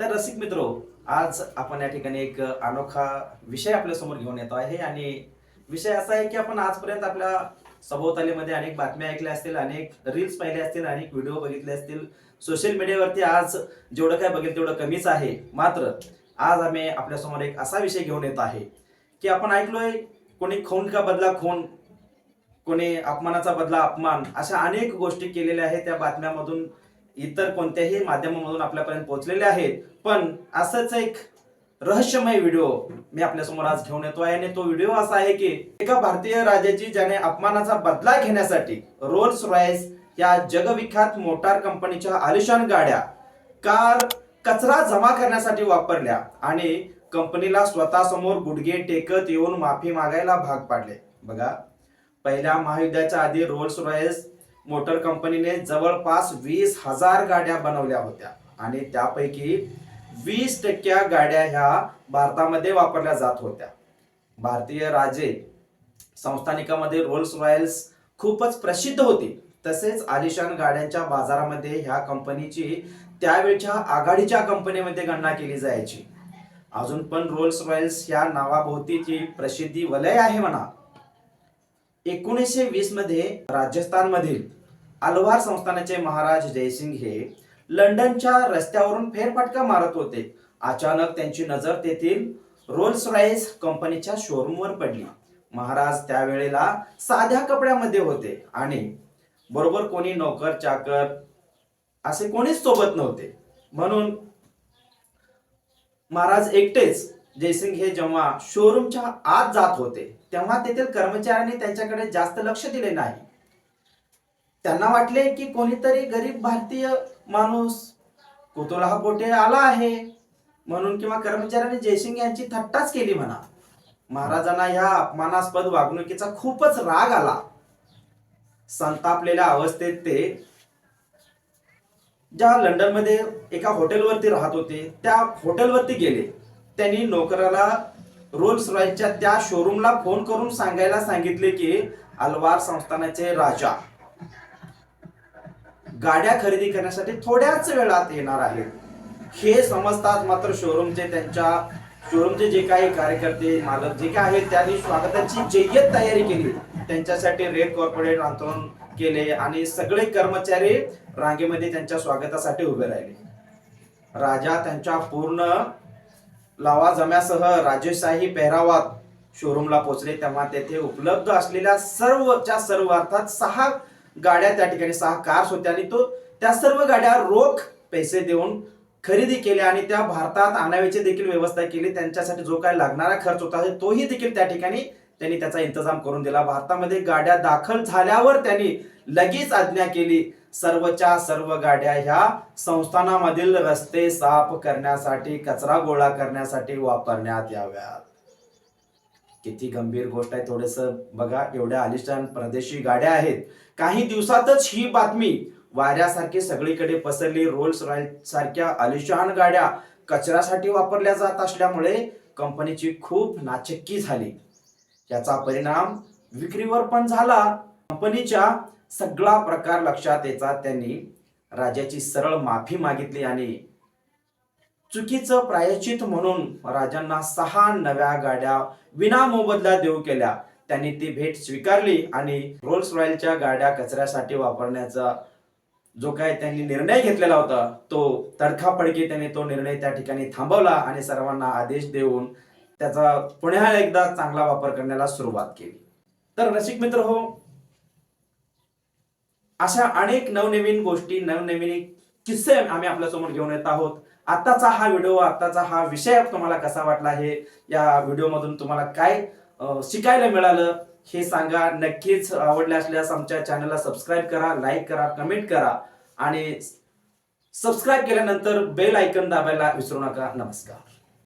तर रसिक मित्र आज आपण या ठिकाणी एक अनोखा विषय आपल्यासमोर घेऊन येतो आहे आणि विषय असा आहे की आपण आजपर्यंत आपल्या सभोवतालीमध्ये अनेक बातम्या ऐकल्या असतील अनेक रील्स पाहिले असतील अनेक व्हिडिओ बघितले असतील. सोशल मीडियावरती आज जेवढं काय बघेल तेवढं कमीच आहे. मात्र आज आम्ही आपल्यासमोर एक असा विषय घेऊन येत आहे की आपण ऐकलोय कोणी खून का बदला खून? कोणी अपमानाचा बदला अपमान? अशा अनेक गोष्टी केलेल्या आहेत त्या बातम्यामधून. इतर कोणत्याही माध्यमामधून आपल्यापर्यंत पोहोचलेले आहेत. पण असंच एक रहस्यमय व्हिडिओ मी आपल्यासमोर आज घेऊन येतो आहे आणि तो व्हिडिओ असा आहे की एका भारतीय राजाची ज्याने अपमानाचा बदला घेण्यासाठी रोल्स रॉयस या जगविख्यात मोटार कंपनीच्या आलिशान गाड्या कार कचरा जमा करण्यासाठी वापरल्या आणि कंपनीला स्वतःसमोर गुडघे टेकत येऊन माफी मागायला भाग पाडले. बघा पहिल्या महायुद्धाच्या आधी रोल्स रॉयस मोटर कंपनीने जवळपास वीस हजार गाड्या बनवल्या होत्या. आणि त्यापैकी वीस टक्क्या गाड्या ह्या भारतामध्ये वापरल्या जात होत्या. भारतीय राजे संस्थानिकामध्ये रोल्स रॉयल्स खूपच प्रसिद्ध होती. तसेच आलिशान गाड्यांच्या बाजारामध्ये ह्या कंपनीची त्यावेळच्या आघाडीच्या कंपनीमध्ये गणना केली जायची. अजून पण रोल्स रॉयल्स या नावाभोवतीची प्रसिद्धी वलय आहे म्हणा. एकोणीसशे वीसमध्ये राजस्थान मधील अलवार संस्थानाचे महाराज जयसिंग हे लंडनच्या रस्त्यावरून फेरफटका मारत होते. अचानक त्यांची नजर तेथील रोल्स रॉयस कंपनीच्या शोरूमवर पडली. महाराज त्यावेळेला साध्या कपड्यामध्ये होते आणि बरोबर कोणी नोकर चाकर असे कोणीच सोबत नव्हते. म्हणून महाराज एकटेच जयसिंग हे जेव्हा शोरूमच्या आत जात होते तेव्हा तेथील कर्मचाऱ्यांनी त्यांच्याकडे जास्त लक्ष दिले नाही. त्यांना वाटले की कोणीतरी गरीब भारतीय माणूस कुतूहलापोटे आला आहे. म्हणून किंवा कर्मचाऱ्यांनी जयसिंग यांची थट्टाच केली म्हणा. महाराजांना या अपमानास्पद वागणुकीचा खूपच राग आला. संतापलेल्या अवस्थेत ते ज्या लंडनमध्ये एका हॉटेलवरती राहत होते त्या हॉटेलवरती गेले. त्यांनी नोकराला रोल्स रॉयच्या त्या शोरूमला फोन करून सांगायला सांगितले की अलवार संस्थानाचे राजा. गाड्या खरेदी करण्यासाठी थोड्याच वेळात येणार आहेत. हे समजतात मात्र शोरूमचे त्यांच्या शोरूमचे जे काही कार्यकर्ते मालक जे काही आहेत त्यांनी स्वागताची जय्यत तयारी केली. त्यांच्यासाठी रेड कॉर्पोरेट आंदोलन केले आणि सगळे कर्मचारी रांगेमध्ये त्यांच्या स्वागतासाठी उभे राहिले. राजा त्यांच्या पूर्ण लावाजम्यासह राजेशाही पेहरावात शोरूमला पोहोचले. तेव्हा तेथे उपलब्ध असलेल्या सर्वच्या सर्व अर्थात सहा गाड्या त्या ठिकाणी सहा कार्स होत्या आणि तो त्या सर्व गाड्या रोख पैसे देऊन खरेदी केल्या आणि त्या भारतात आणाव्याची देखील व्यवस्था केली. त्यांच्यासाठी जो काय लागणारा खर्च होता तोही देखील त्या ठिकाणी त्यांनी त्याचा इंतजाम करून दिला. भारतामध्ये गाड्या दाखल झाल्यावर त्यांनी लगेच आज्ञा केली. सर्वच्या सर्व गाड्या ह्या संस्थानामधील रस्ते साफ करण्यासाठी कचरा गोळा करण्यासाठी वापरण्यात याव्यात. किती गंभीर गोष्ट आहे. थोडस बघा एवढ्या आलिशान प्रदेशी गाड्या आहेत. काही दिवसातच ही बातमी वाऱ्यासारखी सगळीकडे पसरली. रोल्स रॉयल सारख्या आलिशान गाड्या कचऱ्यासाठी वापरल्या जात असल्यामुळे कंपनीची खूप नाचक्की झाली. याचा परिणाम विक्रीवर पण झाला. कंपनीच्या सगळा प्रकार लक्षात येता त्यांनी राजाची सरळ माफी मागितली आणि चुकीचं प्रायश्चित म्हणून राजांना सहा नव्या गाड्या विना मोबदला देऊ केल्या. त्यांनी ती भेट स्वीकारली आणि रोल्स रॉयलच्या गाड्या कचऱ्यासाठी वापरण्याचा जो काय त्यांनी निर्णय घेतलेला होता तो तडखापडकी त्यांनी तो निर्णय त्या ठिकाणी थांबवला आणि सर्वांना आदेश देऊन त्याचा पुन्हा एकदा चांगला वापर करण्याला सुरुवात केली. तर रसिक मित्र हो अशा अनेक नवनवीन गोष्टी नवनवीन किस्से आम्ही आपल्यासमोर घेऊन येत आहोत. आताचा हा व्हिडिओ आताचा हा विषय तुम्हाला कसा वाटला हे या व्हिडिओमधून तुम्हाला काय शिकायला मिळालं हे सांगा. नक्कीच आवडले असल्यास आमच्या चॅनलला सबस्क्राईब करा लाईक करा कमेंट करा आणि सबस्क्राईब केल्यानंतर बेल आयकन दाबायला विसरू नका. नमस्कार.